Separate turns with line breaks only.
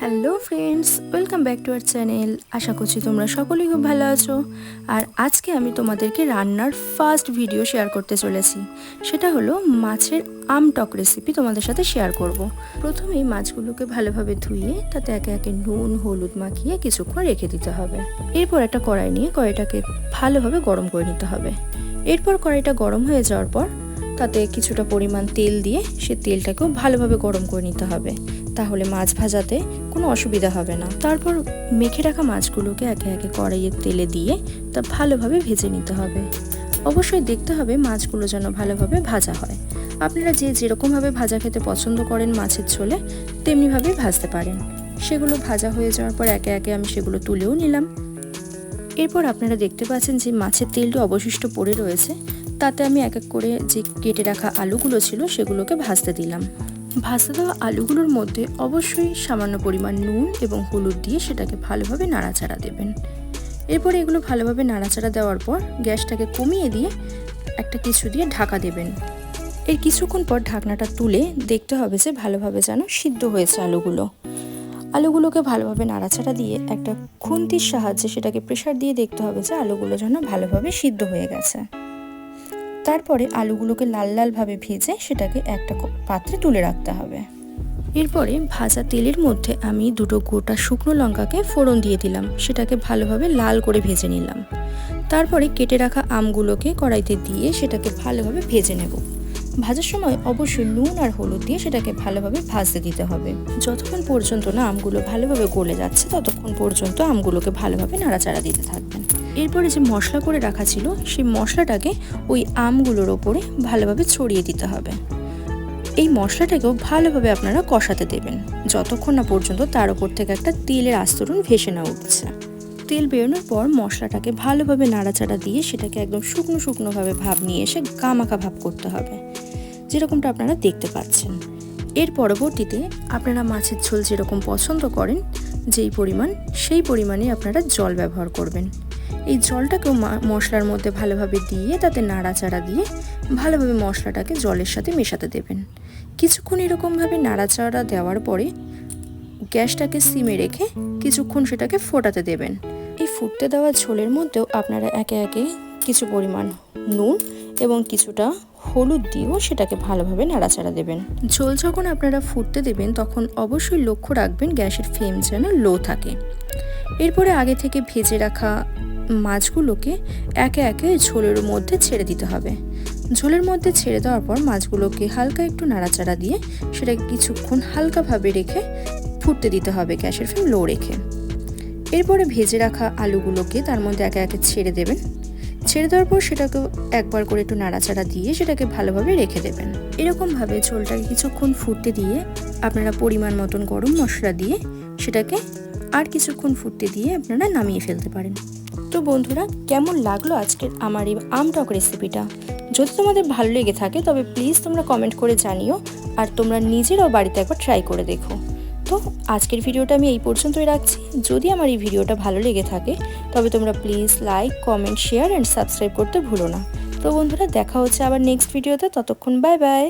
Hello friends, welcome back to our channel. আশা করছি তোমরা সকলেই খুব ভালো আছো। আর আজকে আমি তোমাদেরকে রান্নার ফার্স্ট ভিডিও শেয়ার করতে চলেছি। সেটা হলো মাছের আমটক রেসিপি তোমাদের সাথে শেয়ার করব। প্রথমেই মাছগুলোকে ভালোভাবে ধুয়ে তাতে একে একে নুন, হলুদ মাখিয়ে কিছুক্ষণ রেখে দিতে হবে। এরপর একটা কড়াই নিয়ে কড়াইটাকে ভালোভাবে গরম করে নিতে হবে। এরপর কড়াইটা গরম হয়ে যাওয়ার পর তাতে কিছুটা পরিমাণ তেল দিয়ে সে তেলটাকেও ভালোভাবে গরম করে নিতে হবে। তাহলে মাছ ভাজাতে কোনো অসুবিধা হবে না। তারপর মেখে রাখা মাছগুলোকে একে একে কড়াইয়ের তেলে দিয়ে তা ভালোভাবে ভেজে নিতে হবে। অবশ্যই দেখতে হবে মাছগুলো যেন ভালোভাবে ভাজা হয়। আপনারা যে যেরকমভাবে ভাজা খেতে পছন্দ করেন মাছের ছোলে তেমনিভাবেই ভাজতে পারেন। সেগুলো ভাজা হয়ে যাওয়ার পর একে একে আমি সেগুলো তুলেও নিলাম। এরপর আপনারা দেখতে পাচ্ছেন যে মাছের তেলটি অবশিষ্ট পড়ে রয়েছে। তাতে আমি এক এক করে যে কেটে রাখা আলুগুলো ছিল সেগুলোকে ভাজতে দিলাম। ভাজতে দেওয়া আলুগুলোর মধ্যে অবশ্যই সামান্য পরিমাণ নুন এবং হলুদ দিয়ে সেটাকে ভালোভাবে নাড়াচাড়া দেবেন। এরপরে এগুলো ভালোভাবে নাড়াচাড়া দেওয়ার পর গ্যাসটাকে কমিয়ে দিয়ে একটা কিছু দিয়ে ঢাকা দেবেন। এর কিছুক্ষণ পর ঢাকনাটা তুলে দেখতে হবে যে ভালোভাবে যেন সিদ্ধ হয়েছে আলুগুলো। আলুগুলোকে ভালোভাবে নাড়াচাড়া দিয়ে একটা খুন্তির সাহায্যে সেটাকে প্রেশার দিয়ে দেখতে হবে যে আলুগুলো যেন ভালোভাবে সিদ্ধ হয়ে গেছে। তারপরে আলুগুলোকে লাল লালভাবে ভেজে সেটাকে একটা পাত্রে তুলে রাখতে হবে। এরপরে ভাজা তেলের মধ্যে আমি দুটো গোটা শুকনো লঙ্কাকে ফোড়ন দিয়ে দিলাম। সেটাকে ভালোভাবে লাল করে ভেজে নিলাম। তারপরে কেটে রাখা আমগুলোকে কড়াইতে দিয়ে সেটাকে ভালোভাবে ভেজে নেব। ভাজার সময় অবশ্যই নুন আর হলুদ দিয়ে সেটাকে ভালোভাবে ভাজতে দিতে হবে। যতক্ষণ পর্যন্ত না আমগুলো ভালোভাবে গলে যাচ্ছে, ততক্ষণ পর্যন্ত আমগুলোকে ভালোভাবে নাড়াচাড়া দিতে থাকবেন। এরপরে যে মশলা করে রাখা ছিল, সেই মশলাটাকে ওই আমগুলোর ওপরে ভালোভাবে ছড়িয়ে দিতে হবে। এই মশলাটাকেও ভালোভাবে আপনারা কষাতে দেবেন। যতক্ষণ না পর্যন্ত তার উপর থেকে একটা তেলের আস্তরণ ভেসে না উঠছে। তেল বেরোনোর পর মশলাটাকে ভালোভাবে নাড়াচাড়া দিয়ে সেটাকে একদম শুকনো শুকনোভাবে ভাব নিয়ে এসে গামাখা ভাব করতে হবে। যেরকমটা আপনারা দেখতে পাচ্ছেন। এর পরবর্তীতে আপনারা মাছের ঝোল যেরকম পছন্দ করেন, যেই পরিমাণ, সেই পরিমাণে আপনারা জল ব্যবহার করবেন। এই জলটাকেও মশলার মধ্যে ভালোভাবে দিয়ে তাতে নাড়াচাড়া দিয়ে ভালোভাবে মশলাটাকে জলের সাথে মেশাতে দেবেন। কিছুক্ষণ এরকমভাবে নাড়াচাড়া দেওয়ার পরে গ্যাসটাকে সিমে রেখে কিছুক্ষণ সেটাকে ফোটাতে দেবেন। এই ফুটতে দেওয়া ঝোলের মধ্যেও আপনারা একে একে কিছু পরিমাণ নুন এবং কিছুটা হলুদ দিয়েও সেটাকে ভালোভাবে নাড়াচাড়া দেবেন। ঝোল যখন আপনারা ফুটতে দেবেন তখন অবশ্যই লক্ষ্য রাখবেন গ্যাসের ফ্লেম যেন লো থাকে। এরপরে আগে থেকে ভেজে রাখা মাছগুলোকে একে একে ঝোলের মধ্যে ছেড়ে দিতে হবে। ঝোলের মধ্যে ছেড়ে দেওয়ার পর মাছগুলোকে হালকা একটু নাড়াচাড়া দিয়ে সেটাকে কিছুক্ষণ হালকাভাবে রেখে ফুটতে দিতে হবে গ্যাসের ফ্লেম লো রেখে। এরপরে ভেজে রাখা আলুগুলোকে তার মধ্যে একে একে ছেড়ে দেবেন। ছেড়ে দেওয়ার পর সেটাকে একবার করে একটু নাড়াচাড়া দিয়ে সেটাকে ভালোভাবে রেখে দেবেন। এরকমভাবে ঝোলটাকে কিছুক্ষণ ফুটতে দিয়ে আপনারা পরিমাণ মতন গরম মশলা দিয়ে সেটাকে আর কিছুক্ষণ ফুটতে দিয়ে আপনারা নামিয়ে ফেলতে পারেন। তো বন্ধুরা, কেমন লাগল আজকের আমার এই আমটক রেসিপিটা যদি তোমাদের ভালো লেগে থাকে, তবে প্লিজ তোমরা কমেন্ট করে জানিও, আর তোমরা নিজেরাও বাড়িতে একবার ট্রাই করে দেখো। তো আজকের ভিডিওটা আমি এই পর্যন্তই রাখছি। যদি আমার এই ভিডিওটা ভালো লেগে থাকে, তবে তোমরা please like comment share and subscribe করতে ভুলো না। তো বন্ধুরা, দেখা হচ্ছে আবার নেক্সট ভিডিওতে ততক্ষণ বাই বাই